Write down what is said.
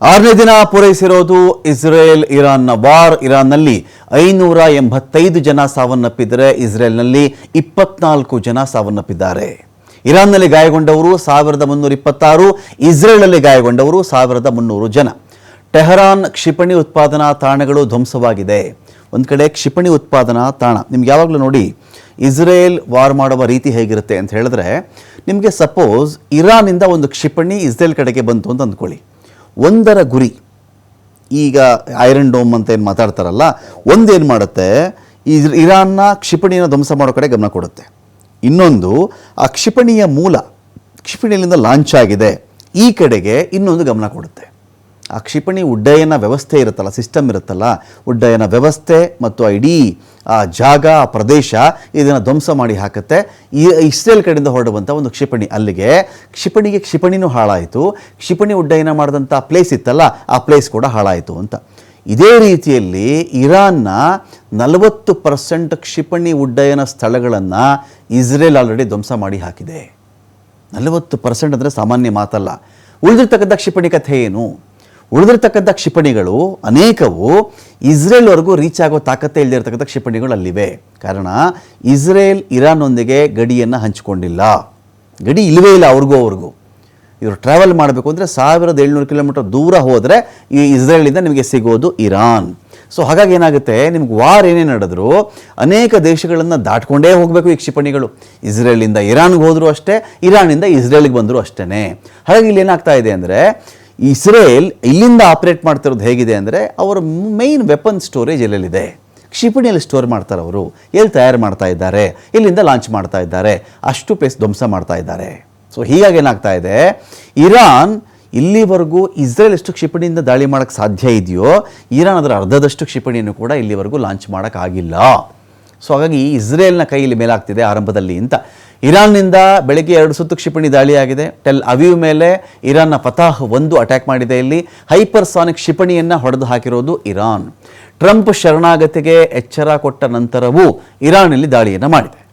ಆರನೇ ದಿನ ಪೂರೈಸಿರೋದು ಇಸ್ರೇಲ್ ಇರಾನ್ನ ವಾರ್ ಇರಾನ್ನಲ್ಲಿ ಐನೂರ ಎಂಬತ್ತೈದು ಜನ ಸಾವನ್ನಪ್ಪಿದರೆ ಇಸ್ರೇಲ್ನಲ್ಲಿ ಇಪ್ಪತ್ನಾಲ್ಕು ಜನ ಸಾವನ್ನಪ್ಪಿದ್ದಾರೆ. ಇರಾನ್ನಲ್ಲಿ ಗಾಯಗೊಂಡವರು ಸಾವಿರದ ಮುನ್ನೂರ ಇಪ್ಪತ್ತಾರು ಇಸ್ರೇಲ್ನಲ್ಲಿ ಗಾಯಗೊಂಡವರು ಸಾವಿರದ ಮುನ್ನೂರು ಜನ. ಟೆಹರಾನ್ ಕ್ಷಿಪಣಿ ಉತ್ಪಾದನಾ ತಾಣಗಳು ಧ್ವಂಸವಾಗಿದೆ. ಒಂದು ಕಡೆ ಕ್ಷಿಪಣಿ ಉತ್ಪಾದನಾ ತಾಣ. ನಿಮ್ಗೆ ಯಾವಾಗಲೂ ನೋಡಿ, ಇಸ್ರೇಲ್ ವಾರ್ ಮಾಡುವ ರೀತಿ ಹೇಗಿರುತ್ತೆ ಅಂತ ಹೇಳಿದ್ರೆ, ನಿಮಗೆ ಸಪೋಸ್ ಇರಾನಿಂದ ಒಂದು ಕ್ಷಿಪಣಿ ಇಸ್ರೇಲ್ ಕಡೆಗೆ ಬಂತು ಅಂತ ಅಂದ್ಕೊಳ್ಳಿ. ಒಂದರ ಗುರಿ. ಈಗ ಐರನ್ ಡೋಮ್ ಅಂತ ಏನು ಮಾತಾಡ್ತಾರಲ್ಲ, ಒಂದೇನು ಮಾಡುತ್ತೆ ಇರಾನ್ನ ಕ್ಷಿಪಣಿಯನ್ನು ಧ್ವಂಸ ಮಾಡೋ ಕಡೆ ಗಮನ ಕೊಡುತ್ತೆ. ಇನ್ನೊಂದು, ಆ ಕ್ಷಿಪಣಿಯ ಮೂಲ, ಕ್ಷಿಪಣಿಯಲ್ಲಿಂದ ಲಾಂಚ್ ಆಗಿದೆ, ಈ ಕಡೆಗೆ ಇನ್ನೊಂದು ಗಮನ ಕೊಡುತ್ತೆ. ಆ ಕ್ಷಿಪಣಿ ಉಡ್ಡಯನ ವ್ಯವಸ್ಥೆ ಇರುತ್ತಲ್ಲ ಸಿಸ್ಟಮ್ ಇರುತ್ತಲ್ಲ, ಉಡ್ಡಯನ ವ್ಯವಸ್ಥೆ ಮತ್ತು ಇಡೀ ಆ ಜಾಗ, ಆ ಪ್ರದೇಶ ಇದನ್ನು ಧ್ವಂಸ ಮಾಡಿ ಹಾಕುತ್ತೆ. ಈ ಇಸ್ರೇಲ್ ಕಡೆಯಿಂದ ಹೊರಡುವಂಥ ಒಂದು ಕ್ಷಿಪಣಿ ಅಲ್ಲಿಗೆ. ಕ್ಷಿಪಣಿಗೆ ಕ್ಷಿಪಣಿನೂ ಹಾಳಾಯಿತು. ಕ್ಷಿಪಣಿ ಉಡ್ಡಯನ ಮಾಡಿದಂಥ ಪ್ಲೇಸ್ ಇತ್ತಲ್ಲ, ಆ ಪ್ಲೇಸ್ ಕೂಡ ಹಾಳಾಯಿತು ಅಂತ. ಇದೇ ರೀತಿಯಲ್ಲಿ ಇರಾನ್ನ ನಲವತ್ತು ಪರ್ಸೆಂಟ್ ಕ್ಷಿಪಣಿ ಉಡ್ಡಯನ ಸ್ಥಳಗಳನ್ನು ಇಸ್ರೇಲ್ ಆಲ್ರೆಡಿ ಧ್ವಂಸ ಮಾಡಿ ಹಾಕಿದೆ. ನಲವತ್ತು ಪರ್ಸೆಂಟ್ ಅಂದರೆ ಸಾಮಾನ್ಯ ಮಾತಲ್ಲ. ಉಳಿದಿರ್ತಕ್ಕಂಥ ಕ್ಷಿಪಣಿ ಕಥೆ ಏನು? ಉಳಿದಿರ್ತಕ್ಕಂಥ ಕ್ಷಿಪಣಿಗಳು ಅನೇಕವು ಇಸ್ರೇಲ್ವರೆಗೂ ರೀಚ್ ಆಗೋ ತಾಕತ್ತೇ ಇಲ್ಲದಿರ್ತಕ್ಕಂಥ ಕ್ಷಿಪಣಿಗಳು ಅಲ್ಲಿವೆ. ಕಾರಣ ಇಸ್ರೇಲ್ ಇರಾನ್ನೊಂದಿಗೆ ಗಡಿಯನ್ನು ಹಂಚಿಕೊಂಡಿಲ್ಲ. ಗಡಿ ಇಲ್ಲವೇ ಇಲ್ಲ ಅವ್ರಿಗೂ ಅವ್ರಿಗೂ. ಇವರು ಟ್ರಾವೆಲ್ ಮಾಡಬೇಕು ಅಂದರೆ ಸಾವಿರದ ಏಳ್ನೂರು ಕಿಲೋಮೀಟರ್ ದೂರ ಹೋದರೆ ಈ ಇಸ್ರೇಲಿಂದ ನಿಮಗೆ ಸಿಗೋದು ಇರಾನ್. ಸೊ ಹಾಗಾಗಿ ಏನಾಗುತ್ತೆ? ನಿಮ್ಗೆ ವಾರ್ ಏನೇ ನಡೆದ್ರು ಅನೇಕ ದೇಶಗಳನ್ನು ದಾಟ್ಕೊಂಡೇ ಹೋಗಬೇಕು ಈ ಕ್ಷಿಪಣಿಗಳು. ಇಸ್ರೇಲಿಂದ ಇರಾನ್ಗೆ ಹೋದರೂ ಅಷ್ಟೇ ಇರಾನಿಂದ ಇಸ್ರೇಲ್ಗೆ ಬಂದರೂ ಅಷ್ಟೇ ಹಾಗಾಗಿ ಇಲ್ಲಿ ಏನಾಗ್ತಾ ಇದೆ ಅಂದರೆ ಇಸ್ರೇಲ್ ಇಲ್ಲಿಂದ ಆಪರೇಟ್ ಮಾಡ್ತಿರೋದು ಹೇಗಿದೆ ಅಂದರೆ ಅವರ ಮೈನ್ ವೆಪನ್ ಸ್ಟೋರೇಜ್ ಎಲ್ಲೆಲ್ಲಿದೆ? ಕ್ಷಿಪಣಿಯಲ್ಲಿ ಸ್ಟೋರ್ ಮಾಡ್ತಾರೆ ಅವರು. ಎಲ್ಲಿ ತಯಾರು ಮಾಡ್ತಾ ಇದ್ದಾರೆ? ಇಲ್ಲಿಂದ ಲಾಂಚ್ ಮಾಡ್ತಾ ಇದ್ದಾರೆ? ಅಷ್ಟು ಪ್ಲೇಸ್ ಧ್ವಂಸ ಮಾಡ್ತಾ ಇದ್ದಾರೆ. ಸೊ ಹೀಗಾಗಿ ಏನಾಗ್ತಾ ಇದೆ? ಇರಾನ್ ಇಲ್ಲಿವರೆಗೂ ಇಸ್ರೇಲ್ ಎಷ್ಟು ಕ್ಷಿಪಣಿಯಿಂದ ದಾಳಿ ಮಾಡೋಕ್ಕೆ ಸಾಧ್ಯ ಇದೆಯೋ? ಇರಾನ್ ಅದರ ಅರ್ಧದಷ್ಟು ಕ್ಷಿಪಣಿಯನ್ನು ಕೂಡ ಇಲ್ಲಿವರೆಗೂ ಲಾಂಚ್ ಮಾಡೋಕ್ಕಾಗಿಲ್ಲ ಸೊ ಹಾಗಾಗಿ ಇಸ್ರೇಲ್ನ ಕೈಯಲ್ಲಿ ಮೇಲಾಗ್ತಿದೆ ಆರಂಭದಲ್ಲಿ ಅಂತ. ಇರಾನ್ನಿಂದ ಬೆಳಗ್ಗೆ ಎರಡು ಸುತ್ತು ಕ್ಷಿಪಣಿ ದಾಳಿಯಾಗಿದೆ. ಟೆಲ್ ಅವೀವ್ ಮೇಲೆ ಇರಾನ್ನ ಫತಾಹ್ ಒಂದು ಅಟ್ಯಾಕ್ ಮಾಡಿದೆ. ಇಲ್ಲಿ ಹೈಪರ್ಸಾನಿಕ್ ಕ್ಷಿಪಣಿಯನ್ನು ಹೊಡೆದು ಹಾಕಿರೋದು ಇರಾನ್. ಟ್ರಂಪ್ ಶರಣಾಗತಿಗೆ ಎಚ್ಚರ ಕೊಟ್ಟ ನಂತರವೂ ಇರಾನ್ನಲ್ಲಿ ದಾಳಿಯನ್ನು ಮಾಡಿದೆ.